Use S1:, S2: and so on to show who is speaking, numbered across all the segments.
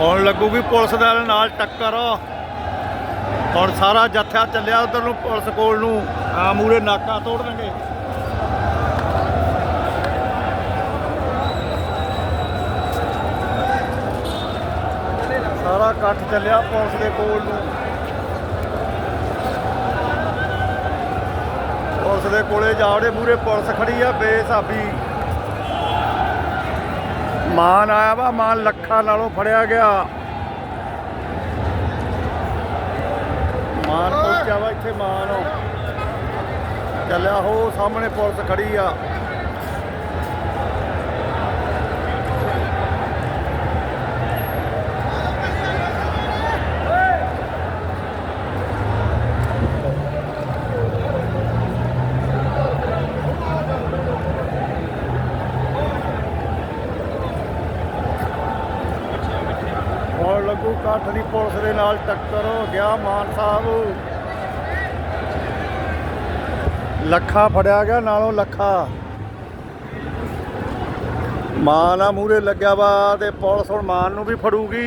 S1: ਹੁਣ ਲੱਗੂਗੀ ਪੁਲਿਸ ਦੇ ਨਾਲ ਟੱਕਰ। ਹੁਣ ਸਾਰਾ ਜੱਥਾ ਚੱਲਿਆ ਉਧਰ ਨੂੰ ਪੁਲਿਸ ਕੋਲ ਨੂੰ। ਆ ਮੂਰੇ ਨਾਕਾ ਤੋੜਨਗੇ ਸਾਰਾ ਇਕੱਠ ਚੱਲਿਆ ਪੁਲਿਸ ਦੇ ਕੋਲ ਨੂੰ। ਪੁਲਿਸ ਦੇ ਕੋਲੇ ਜਾਵੜੇ ਮੂਰੇ ਪੁਲਿਸ ਖੜੀ ਆ, ਬੇਸਾਬੀ। ਮਾਨ ਆਇਆ ਵਾ, ਮਾਨ ਲੱਖਾਂ ਨਾਲੋਂ ਫੜਿਆ ਗਿਆ। ਮਾਨ ਪਹੁੰਚਿਆ ਵਾ ਇੱਥੇ ਮਾਨ। ਚੱਲਿਆ ਹੋ, ਸਾਹਮਣੇ ਪੁਲਿਸ ਖੜੀ ਆ ਹੁਣ ਲੱਗੂ ਕੱਠ ਦੀ ਪੁਲਿਸ ਦੇ ਨਾਲ ਟੱਕਰ ਹੋ ਗਿਆ ਮਾਨ ਸਾਹਿਬ। ਲੱਖਾ ਫੜਿਆ ਗਿਆ, ਨਾਲੋਂ ਲੱਖਾ। ਮਾਨ ਆ ਮੂਰੇ ਲੱਗਿਆ ਵਾ ਤੇ ਪੁਲਿਸ ਹੁਣ ਮਾਨ ਨੂੰ ਵੀ ਫੜੂਗੀ।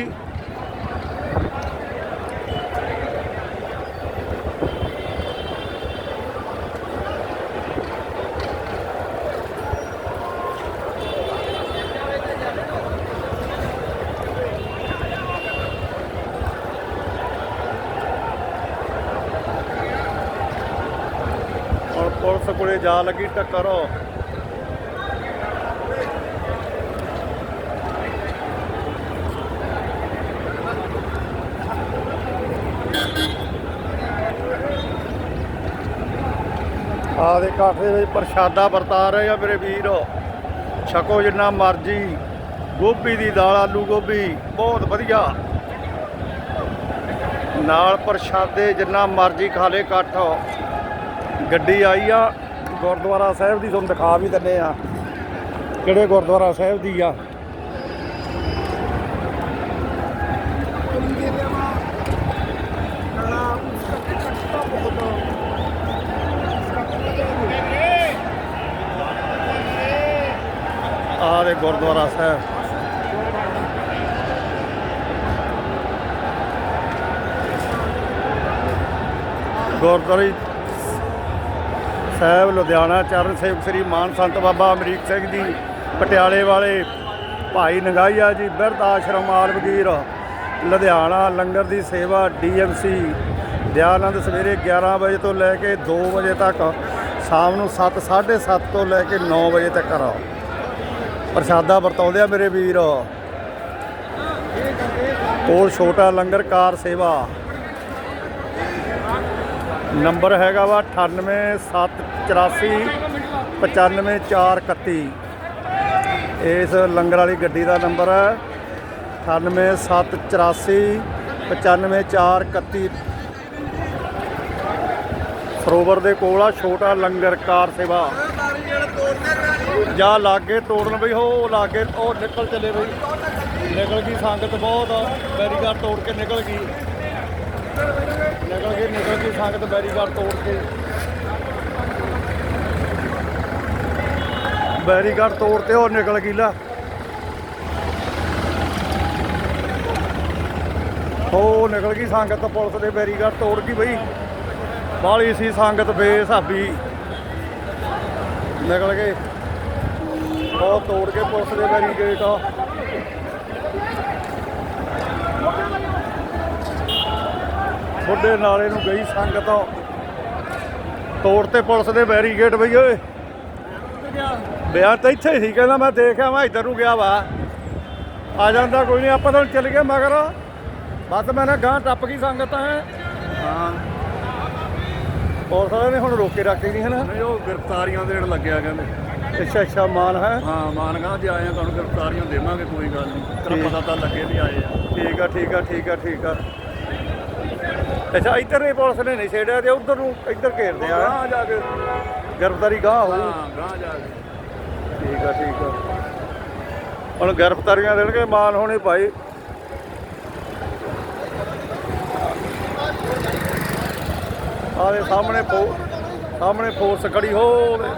S1: ਪੁਲਿਸ ਕੋਲੇ ਜਾ ਲੱਗੀ, ਟੱਕਰ ਆ ਦੇ ਕਾਫੇ ਵਿੱਚ ਪ੍ਰਸ਼ਾਦਾ ਵਰਤਾ ਰਹੇ ਆ ਮੇਰੇ ਵੀਰ। ਛਕੋ ਜਿੰਨਾ ਮਰਜ਼ੀ। ਗੋਭੀ ਦੀ ਦਾਲ, ਆਲੂ ਗੋਭੀ, ਬਹੁਤ ਵਧੀਆ। ਨਾਲ ਪ੍ਰਸ਼ਾਦੇ ਜਿੰਨਾ ਮਰਜ਼ੀ ਖਾ ਲੇ ਇਕੱਠ ਗੱਡੀ ਆਈ ਆ, ਗੁਰਦੁਆਰਾ ਸਾਹਿਬ ਦੀ, ਤੁਹਾਨੂੰ ਦਿਖਾ ਵੀ ਦਿੰਨੇ ਆ। ਕਿਹੜੇ ਗੁਰਦੁਆਰਾ ਸਾਹਿਬ ਦੀ ਆ? ਆ ਦੇ ਗੁਰਦੁਆਰਾ ਸਾਹਿਬ। ਗੁਰਦੁਆਰੇ ਸਾਹਿਬ, ਲੁਧਿਆਣਾ ਚਰਨ ਸੇਵਕ ਸ੍ਰੀ ਮਾਨ ਸੰਤ ਬਾਬਾ ਅਮਰੀਕ ਸਿੰਘ ਜੀ, ਪਟਿਆਲੇ ਵਾਲੇ ਭਾਈ ਨੰਗਾਈਆ ਜੀ, ਬਿਰਧ ਆਸ਼ਰਮ ਆਲਮਗੀਰ, ਲੁਧਿਆਣਾ ਲੰਗਰ ਦੀ ਸੇਵਾ ਡੀਐਮਸੀ ਦਿਆਨੰਦ ਸਵੇਰੇ 11 ਵਜੇ ਤੋਂ ਲੈ ਕੇ 2 ਵਜੇ ਤੱਕ, ਸ਼ਾਮ ਨੂੰ 7 7:30 ਤੋਂ ਲੈ ਕੇ 9 ਵਜੇ ਤੱਕ ਆ। ਪ੍ਰਸ਼ਾਦਾ ਵਰਤਾਉਂਦੇ ਆ ਮੇਰੇ ਵੀਰ। ਕੋਲ ਛੋਟਾ ਲੰਗਰ ਕਾਰ ਸੇਵਾ। ਨੰਬਰ ਹੈਗਾ ਵਾ 98784 95431 ਇਸ ਲੰਗਰ ਵਾਲੀ ਗੱਡੀ ਦਾ ਨੰਬਰ ਹੈ 98784 95431 ਸਰੋਵਰ ਦੇ ਕੋਲ ਆ, ਛੋਟਾ ਲੰਗਰ ਕਾਰ ਸੇਵਾ। ਜਾਂ ਲਾਗੇ ਤੋੜਨ ਬਈ, ਹੋ ਲਾਗੇ, ਉਹ ਨਿਕਲ ਚਲੇ ਬਈ। ਨਿਕਲ ਗਈ, ਸੰਗਤ ਬਹੁਤ ਆ। ਬੈਰੀਗਾਰ ਤੋੜ ਕੇ ਨਿਕਲ ਗਈ। ਨਿਕਲ ਗਈ ਨਿਕਲ ਗਈ ਸੰਗਤ ਬੈਰੀਗਾਰ ਤੋੜ ਕੇ। ਬੈਰੀਗਾਰ ਤੋੜ ਤੇ ਉਹ ਨਿਕਲ ਗਈ ਲਾ। ਹੋ ਨਿਕਲ ਗਈ ਸੰਗਤ ਪੁਲਿਸ ਦੇ ਬੈਰੀਗਾਰ ਤੋੜ ਗਈ ਬਈ। ਬਾਲੀ ਸੀ ਸੰਗਤ ਬੇਸਾਬੀ। ਨਿਕਲ ਗਏ। ਉਹ ਤੋੜ ਕੇ ਪੁਲਿਸ ਦੇ ਬੈਰੀਗੇਟ ਥੋੜੇ ਨਾਲੇ ਨੂੰ ਗਈ ਸੰਗਤ ਤੋੜ ਤੇ ਪੁਲਿਸ ਦੇ ਬੈਰੀਗੇਟ ਬਈ ਓਏ। ਬਿਆਨ ਤਾਂ ਇੱਥੇ ਹੀ ਸੀ ਕਹਿੰਦਾ ਮੈਂ ਦੇਖਿਆ ਮੈਂ ਇੱਧਰ ਨੂੰ ਗਿਆ ਵਾ। ਆ ਜਾਂਦਾ ਕੋਈ ਨਹੀਂ ਆਪਾਂ ਤਾਂ ਚੱਲ ਗਏ ਮਗਰ। ਬਸ ਮੈਂ ਨਾ ਗਾਂ ਟੱਪ ਗਈ ਸੰਗਤ ਹੈ। ਹਾਂ। ਪੁਲਿਸ ਵਾਲਿਆਂ ਨੇ ਹੁਣ ਰੋਕੇ ਰੱਖੇ ਨਹੀਂ ਹਨਾ।
S2: ਨਹੀਂ ਉਹ ਗ੍ਰਿਫਤਾਰੀਆਂ ਦੇਣ ਲੱਗਿਆ ਕਹਿੰਦੇ।
S1: ਅੱਛਾ ਅੱਛਾ ਮਾਨ ਹੈ।
S2: ਹਾਂ ਮਾਨਗਾ ਜੇ ਆਏ ਆ ਤੁਹਾਨੂੰ ਗ੍ਰਿਫਤਾਰੀਆਂ ਦੇਵਾਂਗੇ ਕੋਈ ਗੱਲ ਨਹੀਂ। ਤੇਰਾ। ਪਤਾ ਤਾਂ ਲੱਗੇ ਵੀ ਆਏ ਆ।
S1: ਠੀਕ ਆ ਠੀਕ ਆ ਠੀਕ ਆ ਠੀਕ ਆ। ਅੱਛਾ ਇੱਧਰ ਨੇ ਪੁਲਿਸ ਨੇ ਨਹੀਂ ਛੇੜਿਆ ਤੇ ਉਧਰ ਨੂੰ ਇੱਧਰ ਘੇਰਦੇ ਆ।
S2: ਗਾਂ ਜਾ ਕੇ।
S1: ਗ੍ਰਿਫਤਾਰੀ ਗਾਹ ਹੋਊ।
S2: ਹਾਂ ਗਾਂ ਜਾ ਕੇ।
S1: ਠੀਕ ਆ ਠੀਕ ਆ। ਹੁਣ ਗ੍ਰਿਫਤਾਰੀਆਂ ਦੇਣਗੇ ਮਾਨ ਹੋਣੇ ਭਾਈ। ਆਦੇ ਸਾਹਮਣੇ ਸਾਹਮਣੇ ਫੋਰਸ ਖੜੀ ਹੋਵੇ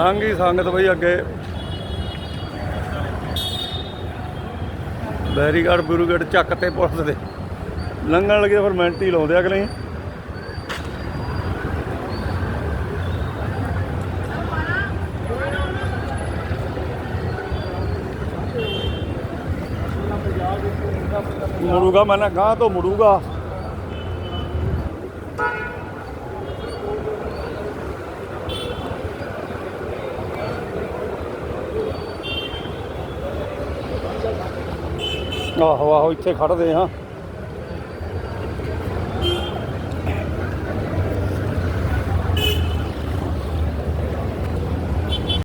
S1: ਲੰਘੀ ਸੰਗਤ ਬਈ ਅੱਗੇ। ਬੈਰੀਗਾਰਡ ਬੁਰੂਗੜ ਚੱਕ ਤੇ ਪੁਲਿਸ ਦੇ। ਲੰਘਣ ਲੱਗੇ ਫਿਰ ਮਿੰਟ ਹੀ ਲਾਉਂਦੇ ਅਗਲੇ ਮੁੜੂਗਾ ਮੈਂ ਨਾ ਗਾਂ ਤੋਂ ਮੁੜੂਗਾ ਆਹੋ ਆਹੋ ਇੱਥੇ ਖੜਦੇ ਹਾਂ।